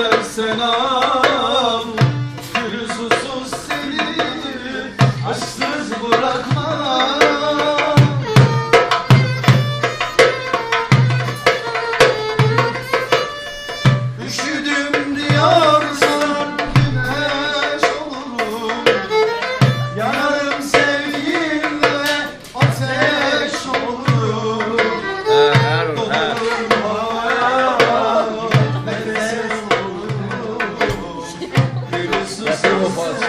istersen al Gül seni aşksız bırakma Üşüdüm diyor Como eu?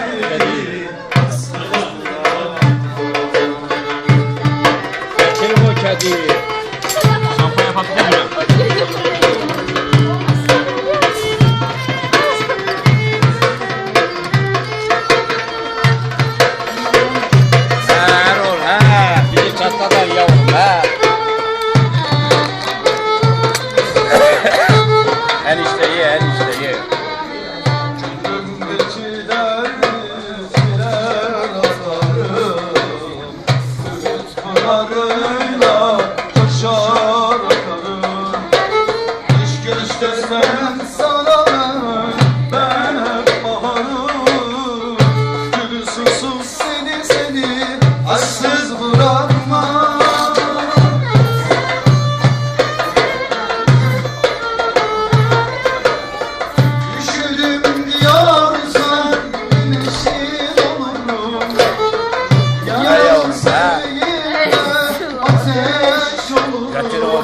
大哥 ateş olurum Getir o